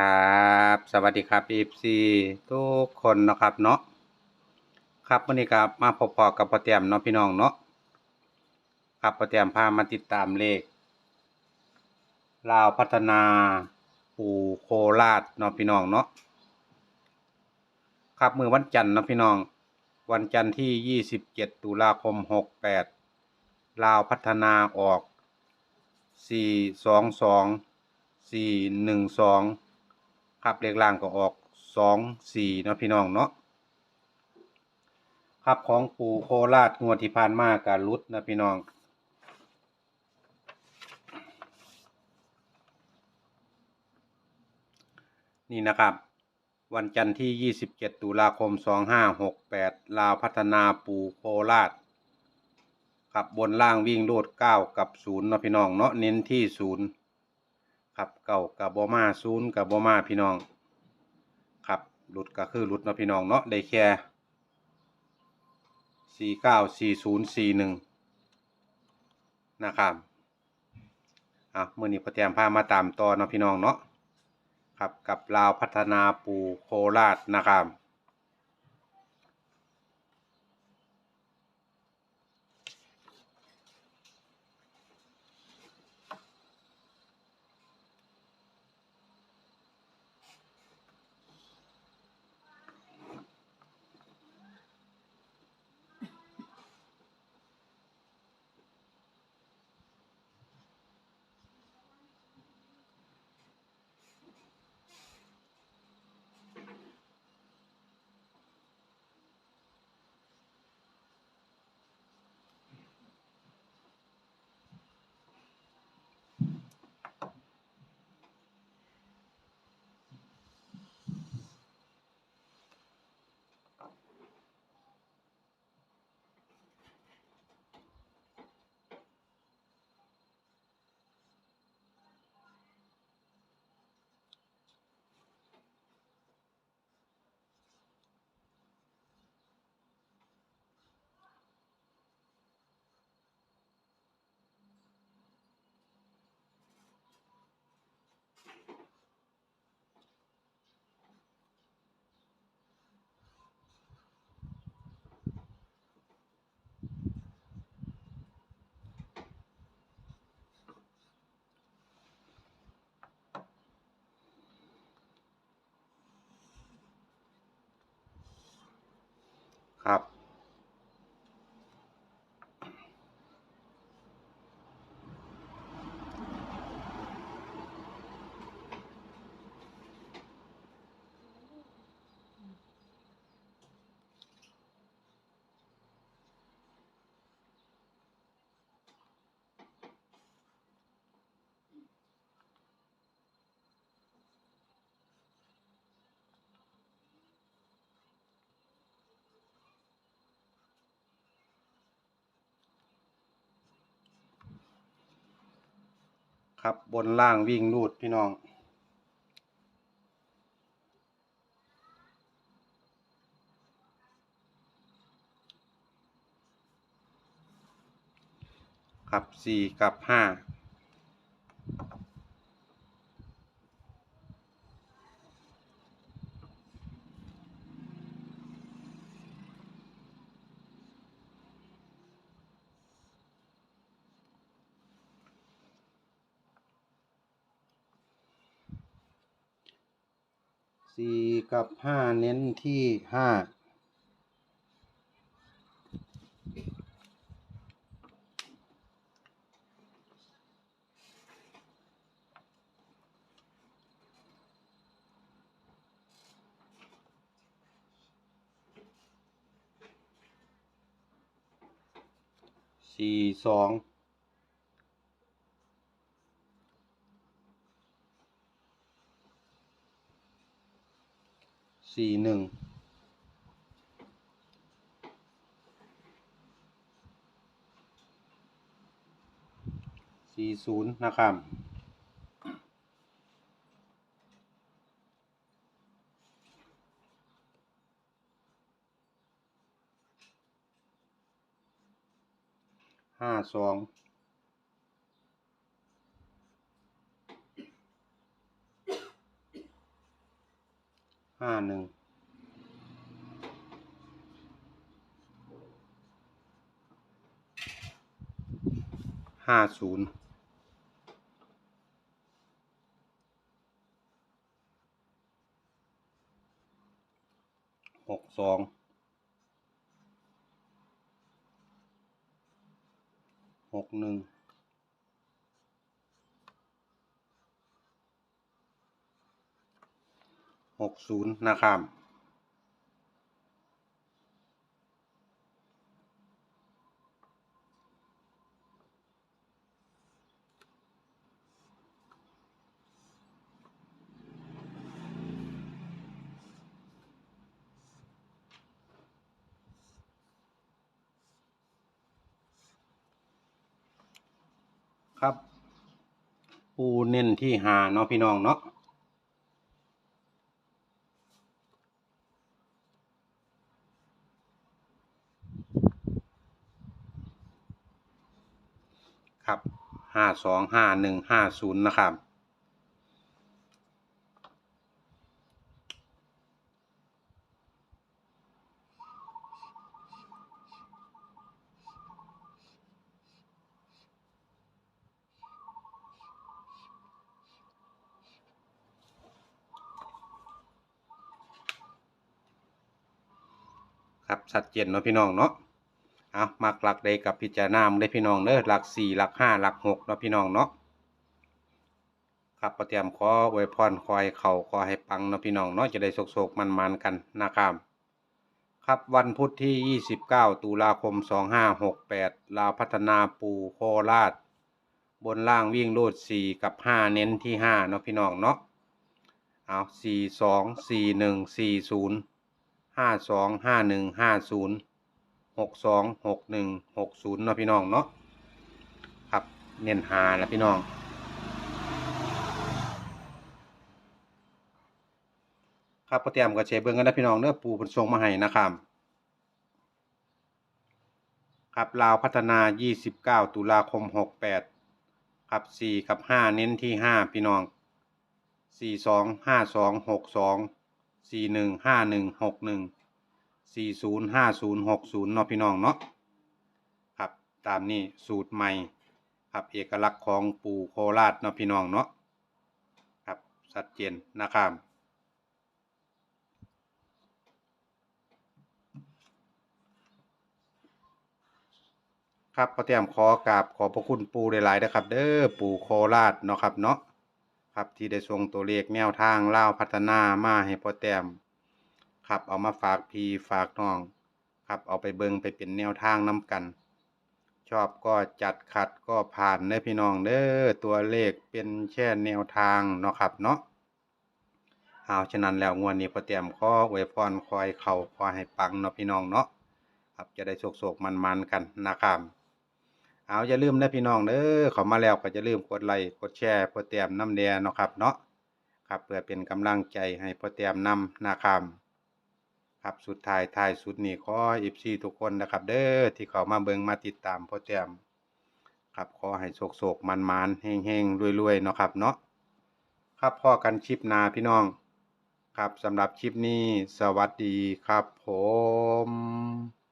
ครับ สวัสดีครับ FC ทุกคนนะครับเนาะครับวันนี้ครับมาพบพอกับพ่อเตียมเนาะพี่น้องเนาะครับพ่อเตียมพามาติดตามเลขลาวพัฒนาปู่โคราชเนาะพี่น้องเนาะครับมือวันจันทร์เนาะพี่น้อง วันจันทร์ที่ 27 ตุลาคม 68 ลาวพัฒนาออก 422 412 ครับเลขล่างก็ออกสองสี่เนาะพี่น้องเนาะครับของปู่โคราชงวดที่ผ่านมาการลุดนะพี่น้องนี่นะครับ วันจันทร์ที่ 27 ตุลาคม 2568 ลาวพัฒนาปู่โคราชครับบนล่างวิ่งโลด 9 กับ 0 เนาะพี่น้อง เนาะเน้นที่ 0 ครับเก่ากับบอมาศูนย์กับบอมาพี่น้องครับหลุดก็คือหลุดนะพี่น้องเนาะได้แค่สี่เก้าสี่ศูนย์สี่หนึ่งนะครับอะเมื่อนี้พอเตรียมพามาตามต่อนะพี่น้องเนาะครับกับลาวพัฒนาปูโคราชนะครับ ครับบนล่างวิ่งรูดพี่น้อง ครับสี่กับห้า สี่กับห้าเน้นที่ห้าสี่สอง สี่หนึ่งสี่ศูนย์นะครับห้าสอง ห้าหนึ่งห้าศูนย์หกสองหกหนึ่ง หกศูนย์นะครับ ครับ ปูเน้นที่หาเนาะพี่น้องเนาะ ครับห้าสองห้าหนึ่งห้าศูนย์นะครับ ครับชัดเจนเนาะพี่น้องเนาะ เอามักหลักใดกับพิจารณาได้พี่น้องเด้อหลักสี่หลักห้าหลักหกเนาะพี่น้องเนาะครับประเตรียมขออวพรคอยเข่าขอให้ปังเนาะพี่น้องเนาะจะได้โศกๆมันๆกันนะครับครับวันพุธที่ 29 ตุลาคม 2568 ลาวพัฒนาปูโคราช บนล่างวิ่งโลด4 กับ 5 เน้นที่ 5 เนาะพี่น้องเนาะ เอา 4 2 4 1 4 0 5 2 5 1 5 0 6 2 6 1 6 0เนาะพี่น้องเนาะครับเน้นหาแล้วพี่น้องครับพอเตรียมกับเชฟเบิ้งกันนะพี่น้องเนื้อปูเป็นทรงมาให้นะครับครับลาวพัฒนา 29 ตุลาคม 68 ครับ 4 กับ 5 เน้นที่ 5 พี่น้อง 4 2 5 2 62 41 51 61 6 2 4 1 5 1 6 1 4 0 5 0 6 0เนาะพี่น้องเนาะครับตามนี้สูตรใหม่ครับเอกลักษณ์ของปู่โคราชเนาะพี่น้องเนาะครับชัดเจนนะครับครับพอเตรียมขอกราบขอพระคุณปู่หลายๆนะครับ เด้อปู่โคราชเนาะครับเนาะครับที่ได้ส่งตัวเลขแนวทางเล่าพัฒนามาให้พอเตรียม ครับ เอามาฝากพี่ฝากน้อง ครับ เอาไปเบิงไปเป็นแนวทางน้กัน ชอบก็จัดขัดก็ผ่านเด้อพี่น้องเด้อตัวเลขเป็นแค่แนวทางเนาะครับเนาะเอาฉะนั้นแล้วงวดนี้พอเตรียมขออวยพรคอยเข่าคอยให้ปังเนาะพี่น้องเนาะครับจะได้โศกๆมันๆกันนะครับเอาอย่าลืมนะพี่น้องเด้อเขามาแล้วก็จะลืมกดไลค์กดแชร์พอเตรียมน้ำแดงเนาะครับเนาะครับเพื่อเป็นกำลังใจให้พอเตรียมนำนะครับ ครับสุดท้ายท้ายสุดนี้ขออีฟซีทุกคนนะครับ เด้อที่เขามาเบิงมาติดตามพ่อเตรียมครับขอให้โศกโศกมันมันๆเฮงเฮงรวยรวยๆเนาะครับเนาะครับพ่อกันชิปนาพี่น้อง ครับสำหรับคลิปนี้สวัสดีครับผม